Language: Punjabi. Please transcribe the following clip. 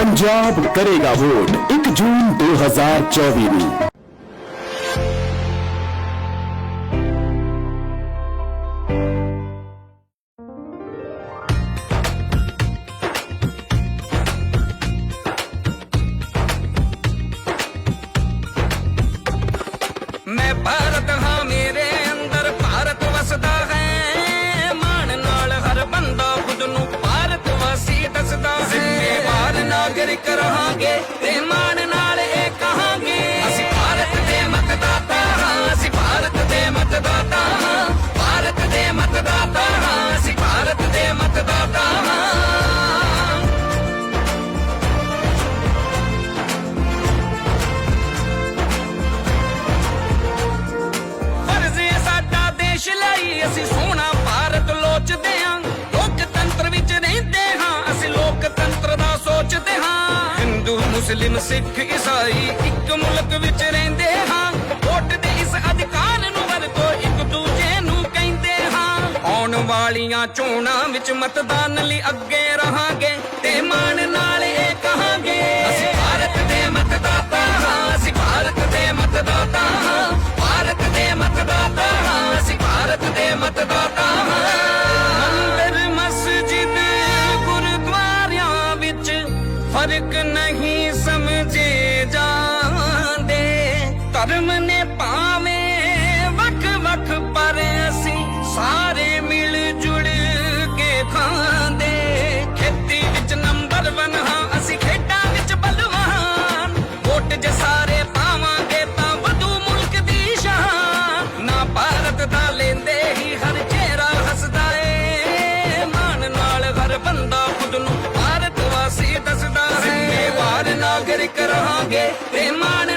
ਪੰਜਾਬ ਕਰੇਗਾ ਵੋਟ 1 ਜੂਨ 2024 ਨੂੰ ਮੈਂ ਭਾਰਤ ਹਾਂ ਨਾਗਰਿਕ ਰਹਾਂਗੇ ਤੇ ਮਾਣ ਨਾਲ ਇਹ ਕਹਾਂਗੇ। ਅਸੀਂ ਭਾਰਤ ਦੇ ਮਤਦਾਤਾ ਹਾਂ, ਅਸੀਂ ਭਾਰਤ ਦੇ ਮਤਦਾਤਾ ਹਾਂ, ਭਾਰਤ ਦੇ ਮਤਦਾਤਾ ਹਾਂ, ਅਸੀਂ ਭਾਰਤ ਦੇ ਮਤਦਾਤਾ ਹਾਂ। ਫਰਜ਼ ਹੈ ਸਾਡਾ ਦੇਸ਼ ਲਈ ਅਸੀਂ ਸੋਹਣਾ ਭਾਰਤ ਲੋਚਦੇ ਹਾਂ। ਮੁਸਲਿਮ ਸਿੱਖ ਈਸਾਈ ਇੱਕ ਮੁਲਕ ਵਿੱਚ ਰਹਿੰਦੇ ਹਾਂ। ਵੋਟ ਦੇ ਇਸ ਅਧਿਕਾਰ ਨੂੰ ਵਰਤੋ ਇੱਕ ਦੂਜੇ ਨੂੰ ਕਹਿੰਦੇ ਹਾਂ। ਆਉਣ ਵਾਲੀਆਂ ਚੋਣਾਂ ਵਿੱਚ ਮਤਦਾਨ ਲਈ ਅੱਗੇ ਰਹਾਂਗੇ ਤੇ ਮਾਣ ਨਾਲ ਨਾਗਰਿਕ ਰਹਾਂਗੇ ਤੇ ਮਾਣ